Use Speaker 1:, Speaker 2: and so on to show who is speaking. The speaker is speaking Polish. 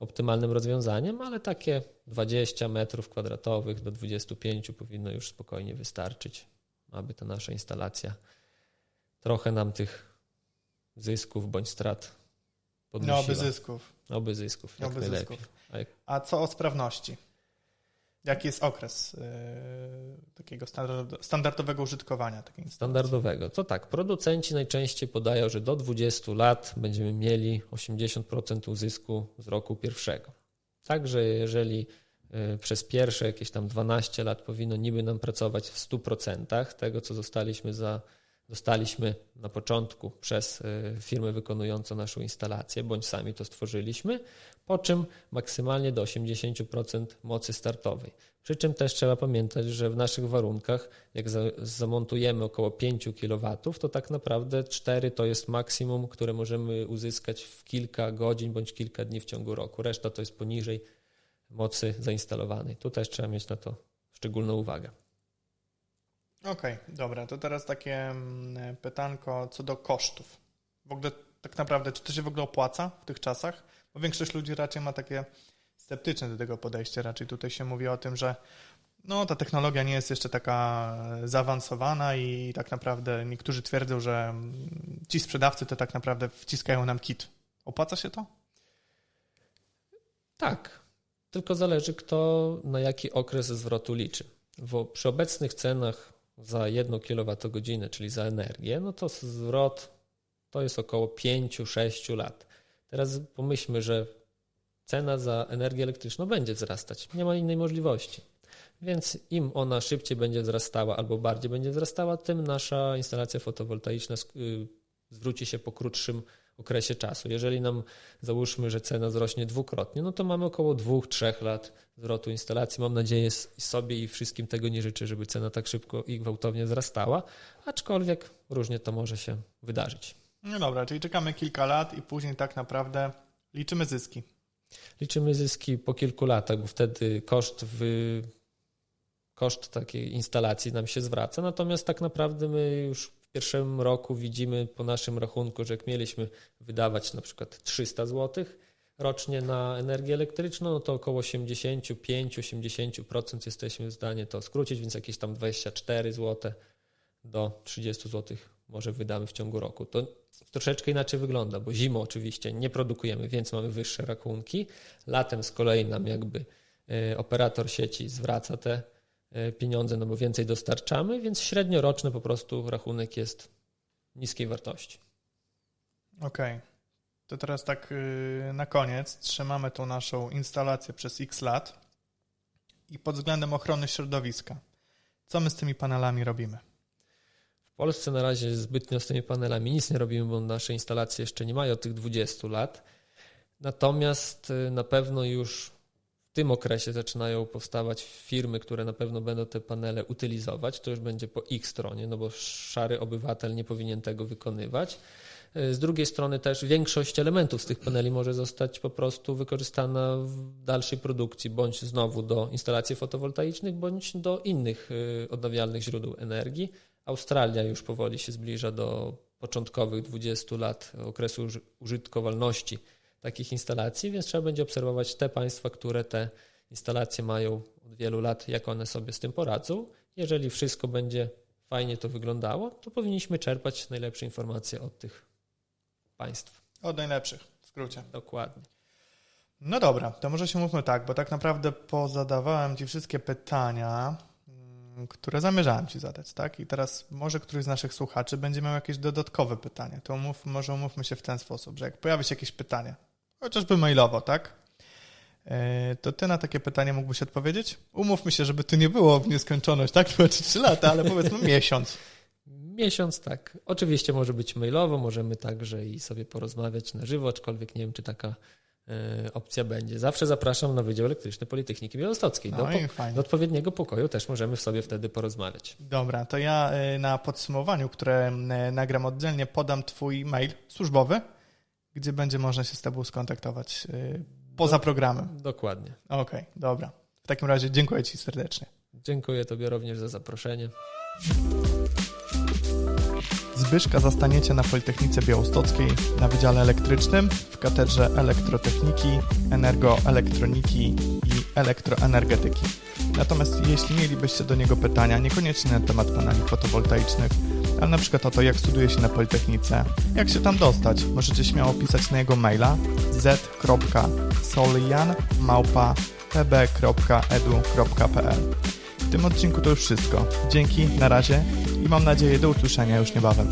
Speaker 1: optymalnym rozwiązaniem, ale takie 20 metrów kwadratowych do 25 powinno już spokojnie wystarczyć, aby ta nasza instalacja trochę nam tych zysków bądź strat podnosiła.
Speaker 2: No, oby zysków.
Speaker 1: Oby zysków, jak
Speaker 2: Oby
Speaker 1: najlepiej.
Speaker 2: zysków.
Speaker 1: A
Speaker 2: co o sprawności? Jaki jest okres yy, takiego standard- standardowego użytkowania takiej instalacji?
Speaker 1: standardowego. To tak, producenci najczęściej podają, że do 20 lat będziemy mieli 80% uzysku z roku pierwszego. Także jeżeli y, przez pierwsze jakieś tam 12 lat powinno niby nam pracować w 100% tego, co zostaliśmy za, dostaliśmy na początku przez y, firmę wykonującą naszą instalację, bądź sami to stworzyliśmy, po czym maksymalnie do 80% mocy startowej. Przy czym też trzeba pamiętać, że w naszych warunkach, jak za, zamontujemy około 5 kW, to tak naprawdę 4 to jest maksimum, które możemy uzyskać w kilka godzin bądź kilka dni w ciągu roku. Reszta to jest poniżej mocy zainstalowanej. Tu też trzeba mieć na to szczególną uwagę.
Speaker 2: Okej, dobra, to teraz takie mm, pytanko co do kosztów. W ogóle tak naprawdę, czy to się w ogóle opłaca w tych czasach? Bo większość ludzi raczej ma takie sceptyczne do tego podejście. Raczej tutaj się mówi o tym, że no, ta technologia nie jest jeszcze taka zaawansowana i tak naprawdę niektórzy twierdzą, że mm, ci sprzedawcy to tak naprawdę wciskają nam kit. Opłaca się to?
Speaker 1: Tak, tylko zależy kto na jaki okres zwrotu liczy. Bo przy obecnych cenach za 1 kWh, czyli za energię, no to zwrot to jest około 5-6 lat. Teraz pomyślmy, że cena za energię elektryczną będzie wzrastać. Nie ma innej możliwości. Więc im ona szybciej będzie wzrastała albo bardziej będzie wzrastała, tym nasza instalacja fotowoltaiczna y, zwróci się po krótszym okresie czasu. Jeżeli nam załóżmy, że cena wzrośnie dwukrotnie, no to mamy około 2-3 lat zwrotu instalacji. Mam nadzieję sobie i wszystkim tego nie życzę, żeby cena tak szybko i gwałtownie wzrastała, aczkolwiek różnie to może się wydarzyć.
Speaker 2: No dobra, czyli czekamy kilka lat i później tak naprawdę liczymy zyski.
Speaker 1: Liczymy zyski po kilku latach, bo wtedy koszt, wy... koszt takiej instalacji nam się zwraca. Natomiast tak naprawdę my już pierwszym roku widzimy po naszym rachunku, że jak mieliśmy wydawać na przykład 300 zł rocznie na energię elektryczną, no to około 85-80% jesteśmy w stanie to skrócić, więc jakieś tam 24 zł do 30 zł może wydamy w ciągu roku. To troszeczkę inaczej wygląda, bo zimą oczywiście nie produkujemy, więc mamy wyższe rachunki. Latem z kolei nam jakby e, operator sieci zwraca te pieniądze, no bo więcej dostarczamy, więc średnioroczny po prostu rachunek jest niskiej wartości.
Speaker 2: Okej. To teraz tak yy, na koniec trzymamy tą naszą instalację przez x lat i pod względem ochrony środowiska. Co my z tymi panelami robimy?
Speaker 1: W Polsce na razie zbytnio z tymi panelami nic nie robimy, bo nasze instalacje jeszcze nie mają tych 20 lat. Natomiast y, na pewno już tym okresie zaczynają powstawać firmy, które na pewno będą te panele utylizować. To już będzie po ich stronie, no bo szary obywatel nie powinien tego wykonywać. Z drugiej strony też większość elementów z tych paneli może zostać po prostu wykorzystana w dalszej produkcji, bądź znowu do instalacji fotowoltaicznych, bądź do innych y, odnawialnych źródeł energii. Australia już powoli się zbliża do początkowych 20 lat okresu uży- użytkowalności takich instalacji, więc trzeba będzie obserwować te państwa, które te instalacje mają od wielu lat, jak one sobie z tym poradzą. Jeżeli wszystko będzie fajnie to wyglądało, to powinniśmy czerpać najlepsze informacje od tych państw.
Speaker 2: Od najlepszych, w skrócie.
Speaker 1: Dokładnie.
Speaker 2: No dobra, to może się mówmy tak, bo tak naprawdę pozadawałem Ci wszystkie pytania, mm, które zamierzałem Ci zadać, tak? I teraz może któryś z naszych słuchaczy będzie miał jakieś dodatkowe pytanie. To może umówmy się w ten sposób, że jak pojawi się jakieś pytanie, chociażby mailowo, tak? E, To Ty na takie pytanie mógłbyś odpowiedzieć? Umówmy się, żeby tu nie było w nieskończoność, tak? 2 czy 3 lata, ale powiedzmy miesiąc.
Speaker 1: Miesiąc tak. Oczywiście może być mailowo, możemy także i sobie porozmawiać na żywo, aczkolwiek nie wiem, czy taka e, opcja będzie. Zawsze zapraszam na Wydział Elektryczny Politechniki Białostockiej. Do,
Speaker 2: No
Speaker 1: po, do odpowiedniego pokoju też możemy sobie wtedy porozmawiać.
Speaker 2: Dobra, to ja y, na podsumowaniu, które nagram oddzielnie, podam Twój mail służbowy, gdzie będzie można się z Tobą skontaktować y, poza programem.
Speaker 1: Dokładnie.
Speaker 2: Okej, dobra. W takim razie dziękuję Ci serdecznie.
Speaker 1: Dziękuję Tobie również za zaproszenie.
Speaker 2: Zbyszka zastaniecie na Politechnice Białostockiej na Wydziale Elektrycznym w katedrze elektrotechniki, energoelektroniki i elektroenergetyki. Natomiast jeśli mielibyście do niego pytania, niekoniecznie na temat paneli fotowoltaicznych, ale na przykład o to, jak studuje się na Politechnice, jak się tam dostać, możecie śmiało pisać na jego maila z.solian.pb.edu.pl W tym odcinku to już wszystko. Dzięki, na razie i mam nadzieję do usłyszenia już niebawem.